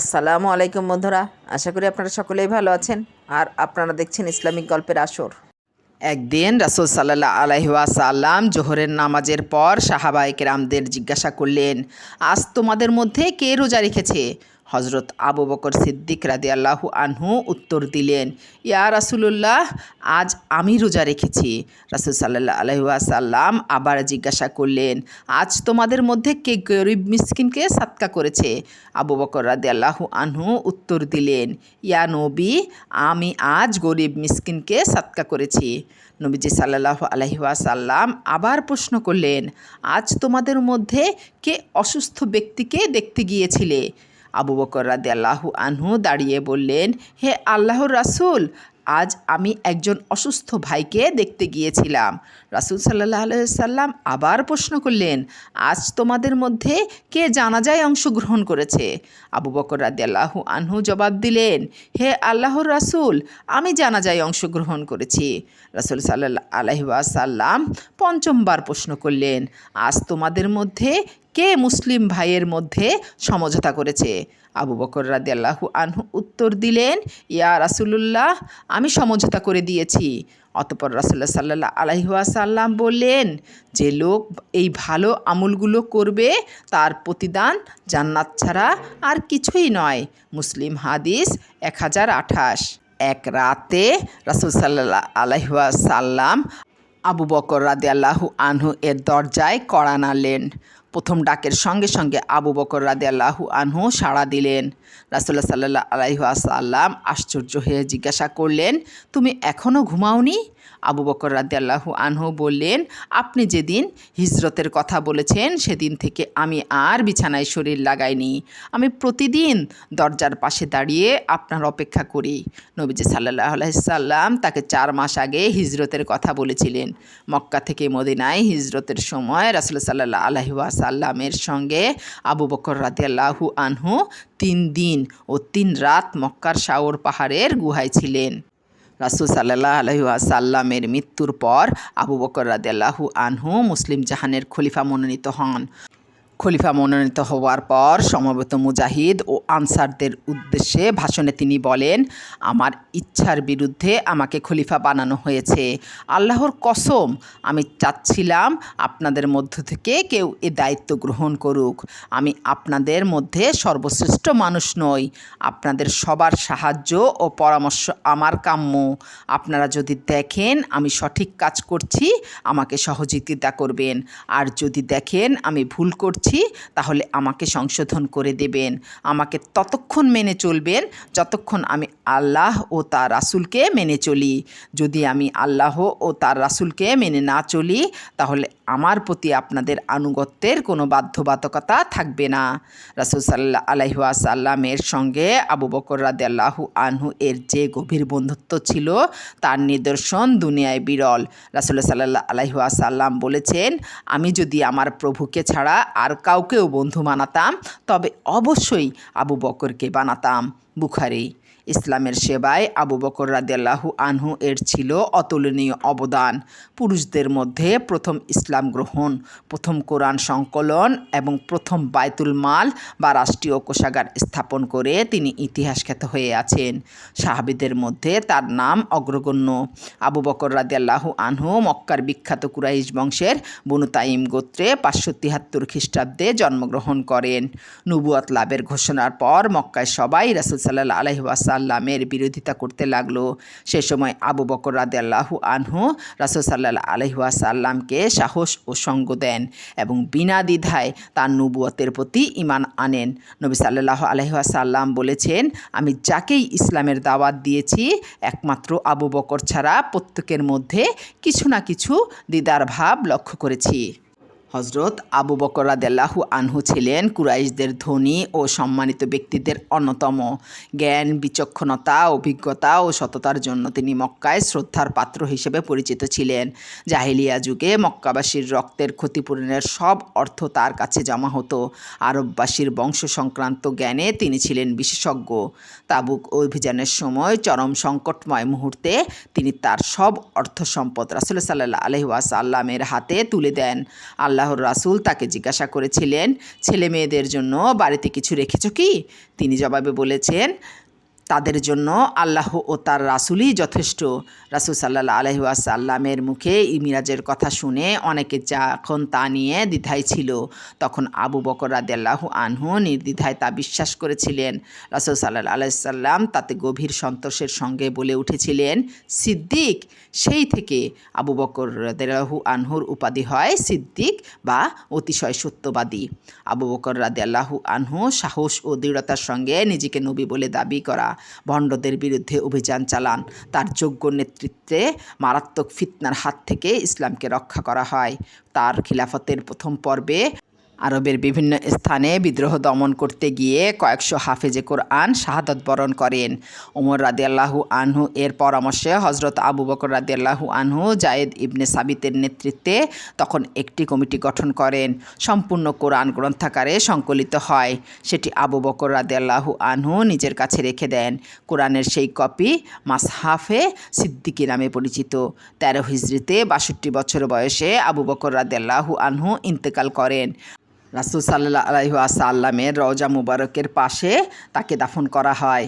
আসসালামু আলাইকুম বন্ধুরা, আশা করি আপনারা সকলেই ভালো আছেন। আর আপনারা দেখছেন ইসলামিক গল্পের আসর। একদিন রাসুল সাল্লাহ আলহিসাল্লাম জোহরের নামাজের পর সাহাবাইক রামদের জিজ্ঞাসা করলেন, আজ তোমাদের মধ্যে কে রোজা রেখেছে? হজরত আবু বকর সিদ্দিক রাদি আল্লাহু আনহু উত্তর দিলেন, ইয়া রাসুলুল্লাহ, আজ আমি রোজা রেখেছি। রাসুল সাল্লাহ আলহিহাসাল্লাম আবার জিজ্ঞাসা করলেন, আজ তোমাদের মধ্যে কে গরিব মিসকিনকে সাতকা করেছে? আবু বকর রাদি আল্লাহু আনহু উত্তর দিলেন, ইয়া নবী, আমি আজ গরিব মিসকিনকে সাতকা করেছি। নবীজি সাল্লাহ আলহিহাসাল্লাম আবার প্রশ্ন করলেন, আজ তোমাদের মধ্যে কে অসুস্থ ব্যক্তিকে দেখতে গিয়েছিলে? আবু বকর রাদে আল্লাহু আনহু দাঁড়িয়ে বললেন, হে আল্লাহর রাসুল, আজ আমি একজন অসুস্থ ভাইকে দেখতে গিয়েছিলাম। রাসুল সাল্লাহ সাল্লাম আবার প্রশ্ন করলেন, আজ তোমাদের মধ্যে কে জানাজায় অংশগ্রহণ করেছে? আবু বকর রাদে আল্লাহু আনহু জবাব দিলেন, হে আল্লাহর রাসুল, আমি জানাজায় অংশগ্রহণ করেছি। রাসুল সাল্লাহ আলহিসাল্লাম পঞ্চমবার প্রশ্ন করলেন, আজ তোমাদের মধ্যে কে মুসলিম ভাইয়ের মধ্যে সমঝোতা করেছে? আবু বকর রাদি আল্লাহু আনহু উত্তর দিলেন, ইয়া রাসুলুল্লাহ, আমি সমঝোতা করে দিয়েছি। অতপর রাসুল্লাহ সাল্লাহ আলহিহাসাল্লাম বললেন, যে লোক এই ভালো আমলগুলো করবে, তার প্রতিদান জান্নাত ছাড়া আর কিছুই নয়। মুসলিম হাদিস এক হাজার আঠাশ। এক রাতে রাসুল সাল্লাহ আলহিহাসাল্লাম আবু বকর রাদি আল্লাহু আনহু এর দরজায় কড়া নাড়লেন। প্রথম ডাকের সঙ্গে সঙ্গে আবু বকর রাদে আল্লাহু আনহু সাড়া দিলেন। রাসুল্লাহ সাল্লাহ আলাইহাসাল্লাম আশ্চর্য হয়ে জিজ্ঞাসা করলেন, তুমি এখনও ঘুমাওনি? আবু বকর রাদে আল্লাহু আনহু বললেন, আপনি যেদিন হিজরতের কথা বলেছেন, সেদিন থেকে আমি আর বিছানায় শরীর লাগাইনি। আমি প্রতিদিন দরজার পাশে দাঁড়িয়ে আপনার অপেক্ষা করি। নবীজি সাল্লাহ আলাইসাল্লাম তাকে চার মাস আগে হিজরতের কথা বলেছিলেন। মক্কা থেকে মদিনায় হিজরতের সময় রাসুল সাল্লাহ আলহিহাসাল্লামের সঙ্গে আবু বকর রাতে আল্লাহু আনহু তিন দিন ও তিন রাত মক্কার শাওর পাহাড়ের গুহায় ছিলেন। রাসুল সাল্লাহ আলহাসাল্লামের মৃত্যুর পর আবু বকর রাদেল্লাহু আনহু মুসলিম জাহানের খলিফা মনোনীত হন। খলিফা মনোনীত হওয়ার পর সমবেত মুজাহিদ ও আনসারদের উদ্দেশ্যে ভাষণে তিনি বলেন, আমার ইচ্ছার বিরুদ্ধে আমাকে খলিফা বানানো হয়েছে। আল্লাহর কসম, আমি চাচ্ছিলাম আপনাদের মধ্য থেকে কেউ এ দায়িত্ব গ্রহণ করুক। আমি আপনাদের মধ্যে সর্বশ্রেষ্ঠ মানুষ নই। আপনাদের সবার সাহায্য ও পরামর্শ আমার কাম্য। আপনারা যদি দেখেন আমি সঠিক কাজ করছি, আমাকে সহযোগিতা করবেন। আর যদি দেখেন আমি ভুল করছি, তাহলে আমাকে সংশোধন করে দেবেন। আমাকে ততক্ষণ মেনে চলবেন, যতক্ষণ আমি আল্লাহ ও তার রাসুলকে মেনে চলি। যদি আমি আল্লাহ ও তার রাসুলকে মেনে না চলি, তাহলে আমার প্রতি আপনাদের আনুগত্যের কোনো বাধ্যবাধকতা থাকবে না। রাসুল সাল্লাহ আলহাসাল্লামের সঙ্গে আবু বকর রাদ আল্লাহু আনহু এর যে গভীর বন্ধুত্ব ছিল, তার নিদর্শন দুনিয়ায় বিরল। রাসুল্লাহ সাল্লাহ আলহাসাল্লাম বলেছেন, আমি যদি আমার প্রভুকে ছাড়া আর কাউকেও বন্ধু বানাতাম, তবে অবশ্যই আবু বকরকে বানাতাম। বুখারি ইসলামের সেবায় আবু বকর রাদিয়াল্লাহু আনহু এর ছিল অতুলনীয় অবদান। পুরুষদের মধ্যে প্রথম ইসলাম গ্রহণ, প্রথম কোরআন সংকলন এবং প্রথম বায়তুল মাল বা রাষ্ট্রীয় কোষাগার স্থাপন করে তিনি ইতিহাস খ্যাত হয়ে আছেন। সাহাবিদের মধ্যে তার নাম অগ্রগণ্য। আবু বকর রাদিয়াল্লাহু আনহু মক্কার বিখ্যাত কুরাইশ বংশের বনু তাইম গোত্রে পাঁচশো তিয়াত্তর খ্রিস্টাব্দে জন্মগ্রহণ করেন। নবুয়াত লাভের ঘোষণার পর মক্কায় সবাই রাসুল সাল্লাহ সাল্লামের বিরোধিতা করতে লাগল। সে সময় আবু বকর রাদে আল্লাহু আনহু রাসুল সাল্লাহ আলহুয়া সাল্লামকে সাহস ও সঙ্গ দেন এবং বিনা দ্বিধায় তার নবুয়তের প্রতি ইমান আনেন। নবী সাল্লাহ আলহুয়া সাল্লাম বলেছেন, আমি যাকেই ইসলামের দাওয়াত দিয়েছি, একমাত্র আবু বকর ছাড়া প্রত্যেকের মধ্যে কিছু না কিছু দিদার ভাব লক্ষ্য করেছি। হজরত আবু বকর রাদেল্লাহু আনহু ছিলেন কুরাইশদের ধনী ও সম্মানিত ব্যক্তিদের অন্যতম। জ্ঞান, বিচক্ষণতা, অভিজ্ঞতা ও সততার জন্য তিনি মক্কায় শ্রদ্ধার পাত্র হিসেবে পরিচিত ছিলেন। জাহিলিয়া যুগে মক্কাবাসীর রক্তের ক্ষতিপূরণের সব অর্থ তার কাছে জমা হতো। আরববাসীর বংশ সংক্রান্ত জ্ঞানে তিনি ছিলেন বিশেষজ্ঞ। তাবুক অভিযানের সময় চরম সংকটময় মুহূর্তে তিনি তার সব অর্থ সম্পদ রাসুল সাল্লাহ আলহিউসাল্লামের হাতে তুলে দেন। আল্লাহ আল্লাহর রাসুল তাকে জিজ্ঞাসা করেছিলেন ছেলে মেয়েদের জন্য বাড়িতে কিছু রেখেছ কি? তিনি জবাবে বলেছেন তাদের জন্য আল্লাহ ও তার রাসুলই যথেষ্ট। রাসুল সাল্লাহ আলহি আসাল্লামের মুখে ইমিরাজের কথা শুনে অনেকে যখন তা নিয়ে দ্বিধায় ছিল। তখন আবু বকর রাদিয়াল্লাহু আনহু নির্দ্বিধায় তা বিশ্বাস করেছিলেন। রাসুল সাল্লাহ আলাইসাল্লাম তাতে গভীর সন্তোষের সঙ্গে বলে উঠেছিলেন, সিদ্দিক, সেই থেকে আবু বকর রাদিয়াল্লাহু আনহুর উপাধি হয় সিদ্দিক বা অতিশয় সত্যবাদী। আবু বকর রাদিয়াল্লাহু আনহু সাহস ও দৃঢ়তার সঙ্গে নিজেকে নবী বলে দাবি করা। ভণ্ডদের বিরুদ্ধে অভিযান চালান। তার যোগ্য নেতৃত্বে মারাত্মক ফিতনার হাত থেকে ইসলামকে রক্ষা করা হয়। তার খিলাফতের প্রথম পর্বে আরবের বিভিন্ন স্থানে বিদ্রোহ দমন করতে গিয়ে কয়েকশো হাফেজে কোরআন শাহাদত বরণ করেন। ওমর রাদিয়াল্লাহু আনহু এর পরামর্শে হজরত আবু বকর রাদিয়াল্লাহু আনহু জায়েদ ইবনে সাবিতের নেতৃত্বে তখন একটি কমিটি গঠন করেন। সম্পূর্ণ কোরআন গ্রন্থাকারে সংকলিত হয়। সেটি আবু বকর রাদিয়াল্লাহু আনহু নিজের কাছে রেখে দেন। কোরআনের সেই কপি মাসহাফে সিদ্দিকি নামে পরিচিত। তেরো হিজড়িতে বাষট্টি বছর বয়সে আবু বকর রাদিয়াল্লাহু আনহু ইন্তেকাল করেন। রাসুল সাল্লাহ আলাইহু আসাল্লামের রওজা মুবারকের পাশে তাকে দাফন করা হয়।